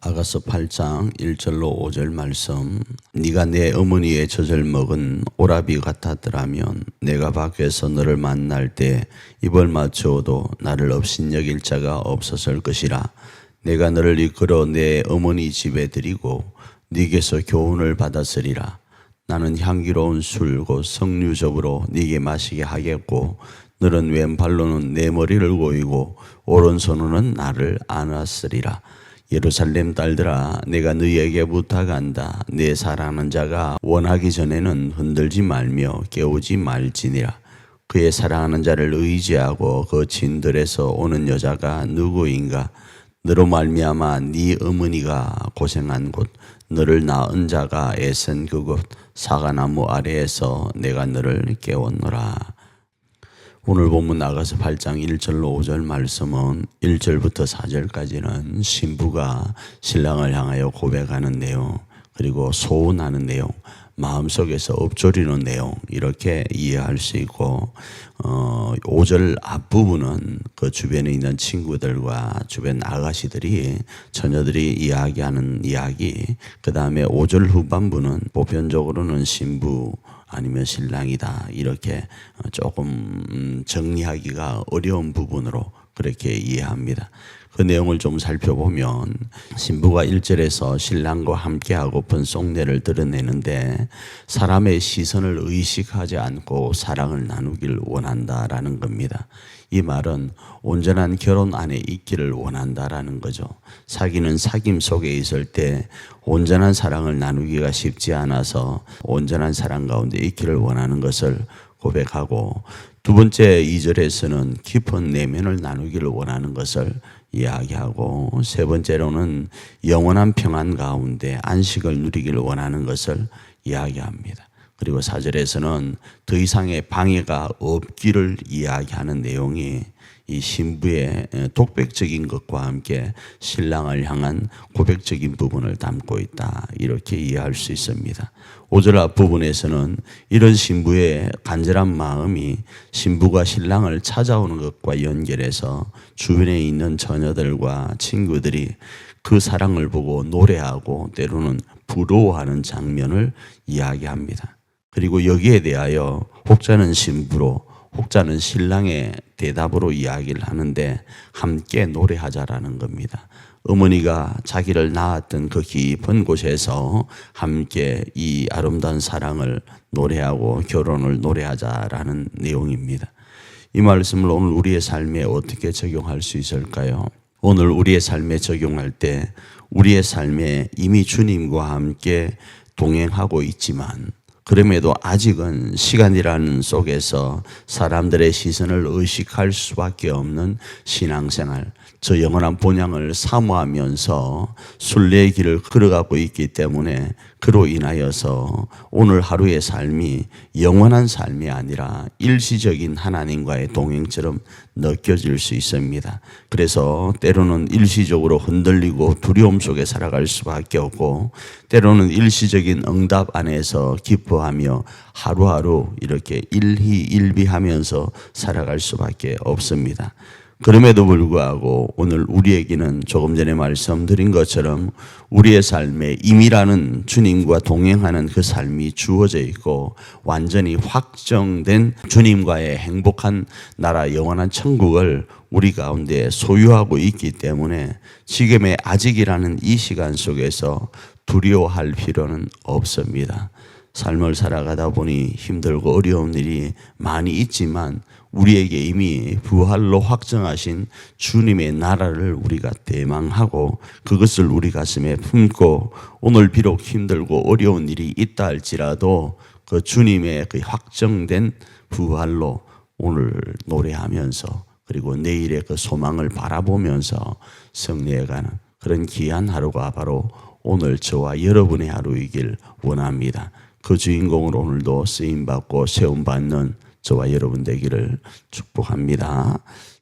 아가서 8장 1절로 5절 말씀. 네가 내 어머니의 젖을 먹은 오라비 같았더라면 내가 밖에서 너를 만날 때 입을 맞추어도 나를 업신여길 자가 없었을 것이라. 내가 너를 이끌어 내 어머니 집에 들이고 네게서 교훈을 받았으리라. 나는 향기로운 술곧 석류적으로 네게 마시게 하겠고 너는 왼발로는 내 머리를 고이고 오른손으로는 나를 안았으리라 예루살렘 딸들아 내가 너희에게 부탁한다. 내 사랑하는 자가 원하기 전에는 흔들지 말며 깨우지 말지니라. 그의 사랑하는 자를 의지하고 그 진들에서 오는 여자가 누구인가? 너로 말미암아 네 어머니가 고생한 곳 너를 낳은 자가 애쓴 그곳 사과나무 아래에서 내가 너를 깨웠노라 오늘 본문 나가서 8장 1절로 5절 말씀은 1절부터 4절까지는 신부가 신랑을 향하여 고백하는 내용, 그리고 소원하는 내용, 마음속에서 엎조리는 내용 이렇게 이해할 수 있고 어 5절 앞부분은 그 주변에 있는 친구들과 주변 아가씨들이 처녀들이 이야기하는 이야기 그다음에 5절 후반부는 보편적으로는 신부 아니면 신랑이다 이렇게 조금 음, 정리하기가 어려운 부분으로 그렇게 이해합니다. 그 내용을 좀 살펴보면 신부가 1절에서 신랑과 함께하고픈 속내를 드러내는데 사람의 시선을 의식하지 않고 사랑을 나누길 원한다라는 겁니다. 이 말은 온전한 결혼 안에 있기를 원한다라는 거죠. 사귀는 사귐 속에 있을 때 온전한 사랑을 나누기가 쉽지 않아서 온전한 사랑 가운데 있기를 원하는 것을 고백하고 두 번째 2절에서는 깊은 내면을 나누기를 원하는 것을 이야기하고 세 번째로는 영원한 평안 가운데 안식을 누리기를 원하는 것을 이야기합니다. 그리고 사절에서는 더 이상의 방해가 없기를 이야기하는 내용이 이 신부의 독백적인 것과 함께 신랑을 향한 고백적인 부분을 담고 있다. 이렇게 이해할 수 있습니다. 5절 앞부분에서는 이런 신부의 간절한 마음이 신부가 신랑을 찾아오는 것과 연결해서 주변에 있는 처녀들과 친구들이 그 사랑을 보고 노래하고 때로는 부러워하는 장면을 이야기합니다. 그리고 여기에 대하여 혹자는 신부로 혹자는 신랑의 대답으로 이야기를 하는데 함께 노래하자라는 겁니다. 어머니가 자기를 낳았던 그 깊은 곳에서 함께 이 아름다운 사랑을 노래하고 결혼을 노래하자라는 내용입니다. 이 말씀을 오늘 우리의 삶에 어떻게 적용할 수 있을까요? 오늘 우리의 삶에 적용할 때 우리의 삶에 이미 주님과 함께 동행하고 있지만 그럼에도 아직은 시간이라는 속에서 사람들의 시선을 의식할 수밖에 없는 신앙생활, 저 영원한 본향을 사모하면서 순례의 길을 걸어가고 있기 때문에 그로 인하여서 오늘 하루의 삶이 영원한 삶이 아니라 일시적인 하나님과의 동행처럼 느껴질 수 있습니다. 그래서 때로는 일시적으로 흔들리고 두려움 속에 살아갈 수밖에 없고 때로는 일시적인 응답 안에서 기뻐 하며 하루하루 이렇게 일희일비하면서 살아갈 수밖에 없습니다. 그럼에도 불구하고 오늘 우리에게는 조금 전에 말씀드린 것처럼 우리의 삶에 임이라는 주님과 동행하는 그 삶이 주어져 있고 완전히 확정된 주님과의 행복한 나라 영원한 천국을 우리 가운데 소유하고 있기 때문에 지금의 아직이라는 이 시간 속에서 두려워할 필요는 없습니다. 삶을 살아가다 보니 힘들고 어려운 일이 많이 있지만 우리에게 이미 부활로 확정하신 주님의 나라를 우리가 대망하고 그것을 우리 가슴에 품고 오늘 비록 힘들고 어려운 일이 있다 할지라도 그 주님의 그 확정된 부활로 오늘 노래하면서 그리고 내일의 그 소망을 바라보면서 승리해가는 그런 귀한 하루가 바로 오늘 저와 여러분의 하루이길 원합니다. 그 주인공으로 오늘도 쓰임 받고 세움 받는 저와 여러분 되기를 축복합니다.